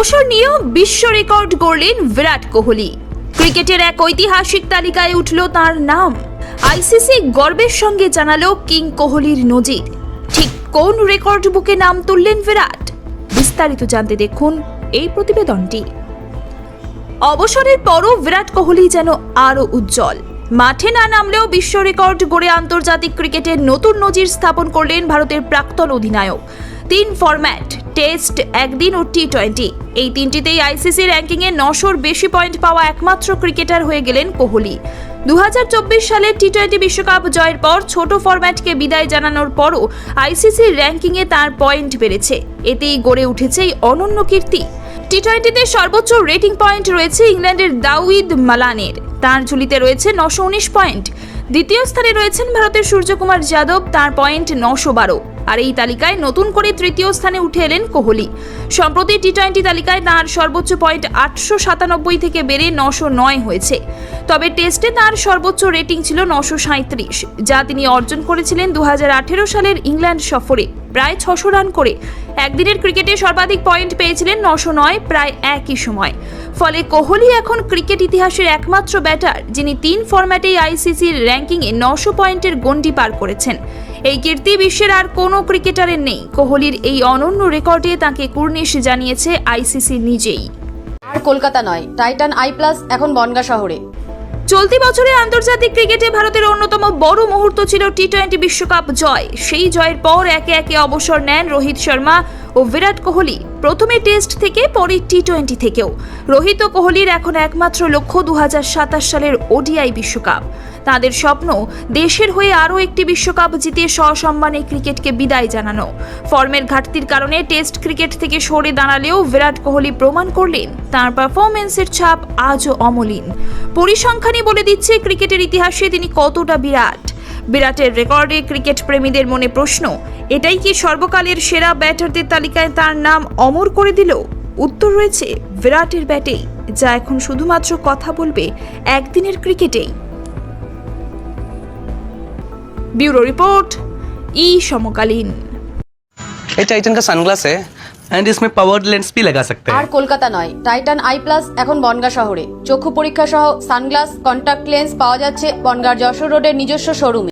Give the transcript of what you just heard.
অবসর নিয়েও বিশ্ব রেকর্ড গড়লেন বিরাট কোহলি। ক্রিকেটের এক ঐতিহাসিক তালিকায় উঠল তার নাম। আইসিসি গর্বের সঙ্গে জানালো কিং কোহলির নজির। ঠিক কোন রেকর্ড বুকে নাম তুললেন বিরাট? বিস্তারিত জানতে দেখুন এই প্রতিবেদনটি। অবসরের পরও বিরাট কোহলি যেন আরও উজ্জ্বল। মাঠে না নামলেও বিশ্ব রেকর্ড গড়ে আন্তর্জাতিক ক্রিকেটের নতুন নজির স্থাপন করলেন ভারতের প্রাক্তন অধিনায়ক। তিন ফরম্যাট টেস্ট একদিন ও টি টোয়েন্টি এই তিনটিতেই আইসিসি র্যাঙ্কিংয়ে নশোর বেশি পয়েন্ট পাওয়া একমাত্র ক্রিকেটার হয়ে গেলেন কোহলি। দু সালের টি টোয়েন্টি বিশ্বকাপ জয়ের পর ছোট ফরম্যাটকে বিদায় জানানোর পরও আইসিসির র্যাঙ্কিংয়ে তার পয়েন্ট বেড়েছে। এতেই গড়ে উঠেছে এই অনন্য কীর্তি। টি টোয়েন্টিতে সর্বোচ্চ রেটিং পয়েন্ট রয়েছে ইংল্যান্ডের দাউইদ মালানের। তার ঝুলিতে রয়েছে নশো উনিশ পয়েন্ট দ্বিতীয় স্থানে রয়েছেন ভারতের সূর্যকুমার যাদব, তার পয়েন্ট নশো বারো। আর এই তালিকায় নতুন করে তৃতীয় স্থানে উঠে এলেন কোহলি। সম্প্রতি টি টোয়েন্টি তালিকায় তাঁর সর্বোচ্চ পয়েন্ট আটশো সাতানব্বই থেকে বেড়ে নশো নয় হয়েছে। তবে টেস্টে তাঁর সর্বোচ্চ রেটিং ছিল নশো সাঁত্রিশ যা তিনি অর্জন করেছিলেন দু হাজার আঠেরো সালের ইংল্যান্ড সফরে। প্রায় ছশো রান করে একদিনের ক্রিকেটে সর্বাধিক পয়েন্ট পেয়েছিলেন নশো নয় প্রায় একই সময়। ফলে কোহলি এখন ক্রিকেট ইতিহাসের একমাত্র ব্যাটার যিনি তিন ফরম্যাটেই আইসিসির র্যাঙ্কিংয়ে নশো পয়েন্টের গণ্ডি পার করেছেন। এই কীর্তি বিশ্বের আর কোনো ক্রিকেটারের নেই। কোহলির এই অনন্য রেকর্ডে তাকে কুর্নিশ জানিয়েছে আইসিসি নিজেই। আর কলকাতা নয় টাইটান আই প্লাস এখন বনগা শহরে। চলতি বছরে আন্তর্জাতিক ক্রিকেটে ভারতের অন্যতম বড় মুহূর্ত ছিল টি টোয়েন্টি বিশ্বকাপ জয়। সেই জয়ের পর একে একে অবসর নেন রোহিত শর্মা ও বিরাট কোহলি। প্রথমে টেস্ট থেকে পরে টি টোয়েন্টি থেকেও। রোহিত ও কোহলির এখন একমাত্র লক্ষ্য দু হাজার সাতাশ সালের ওডিআই বিশ্বকাপ। তাদের স্বপ্ন দেশের হয়ে আরও একটি বিশ্বকাপ জিতে সসম্মানে ক্রিকেটকে বিদায় জানানো। ফর্মের ঘাটতির কারণে টেস্ট ক্রিকেট থেকে সরে দাঁড়ালেও বিরাট কোহলি প্রমাণ করলেন, তার পারফরমেন্সের ছাপ আজও অমলিন। পরিসংখ্যানই বলে দিচ্ছে, ক্রিকেটের ইতিহাসে তিনি কতটা বিরাট। বিরাটের রেকর্ডে ক্রিকেট প্রেমীদের মনে প্রশ্ন, এটাই কি সর্বকালের সেরা ব্যাটারদের তালিকায় তার নাম অমর করে দিল? উত্তর রয়েছে, বিরাটের ব্যাটেই, যা এখন শুধুমাত্র কথা বলবে একদিনের ক্রিকেটেই। ब्यूरो रिपोर्ट ई समकालीन ये टाइटन का सनग्लास है एंड इसमें पावर्ड लेंस भी लगा सकते আর हैं কলকাতা নয় টাইটান আই প্লাস এখন বনগা শহরে চক্ষু পরীক্ষা সহ সানগ্লাস কন্টাক্ট লেন্স পাওয়া যাচ্ছে বনগার যশোর রোডের নিজস্ব শোরুমে